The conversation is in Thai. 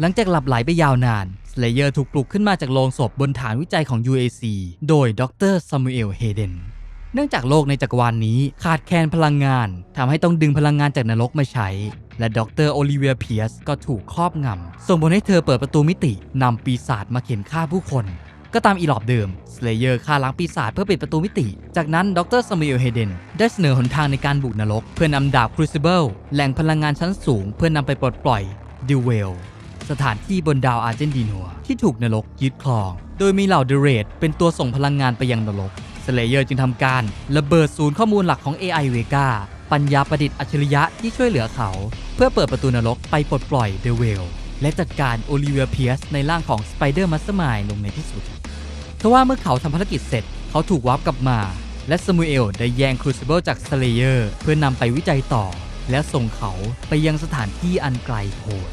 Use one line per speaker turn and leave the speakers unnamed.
หลังจากหลับไหลไปยาวนานสเลเยอร์ถูกปลุกขึ้นมาจากโลงศพบนฐานวิจัยของ UAC โดยดรซามูเอลเฮเดนเนื่องจากโลกในจักรวาลนนี้ขาดแคลนพลังงานทำให้ต้องดึงพลังงานจากนรกมาใช้ และดรโอลิเวียเพียสก็ถูกครอบงำ ส่งผลให้เธอเปิดประตูมิตินำปีศาจมาเข็นฆ่าผู้คน ก็ตามอีหลอบเดิมสเลเยอร์ฆ่าล้างปีศาจเพื่อปิดประตูมิติ จากนั้นดรซามูเอลเฮเดนได้เสนอหนทางในการบุกนรก เพื่อนำดาบครูซิเบิลแหล่งพลังงานชั้นสูง เพื่อนำไปปลดปล่อยดิวเวล สถานที่บนดาวอาร์เจนตินัวที่ถูกนรกยึดครอง โดยมีเหล่าเดเรดเป็นตัวส่งพลังงานไปยังนรกสเลเยอร์จึงทำการระเบิดศูนย์ข้อมูลหลักของ AI Vega ปัญญาประดิษฐ์อัจฉริยะที่ช่วยเหลือเขา เพื่อเปิดประตูนรกไปปลดปล่อยเดเวลและจัดการโอลิเวียเพียสในร่างของสไปเดอร์มัสเตอร์มายลงในที่สุดทว่าเมื่อเขาทำภารกิจเสร็จ เขาถูกวาร์ปกลับมา และซามูเอลได้แย่งครูซิเบิลจากสเลเยอร์เพื่อนำไปวิจัยต่อ และส่งเขาไปยังสถานที่อันไกลโพ้น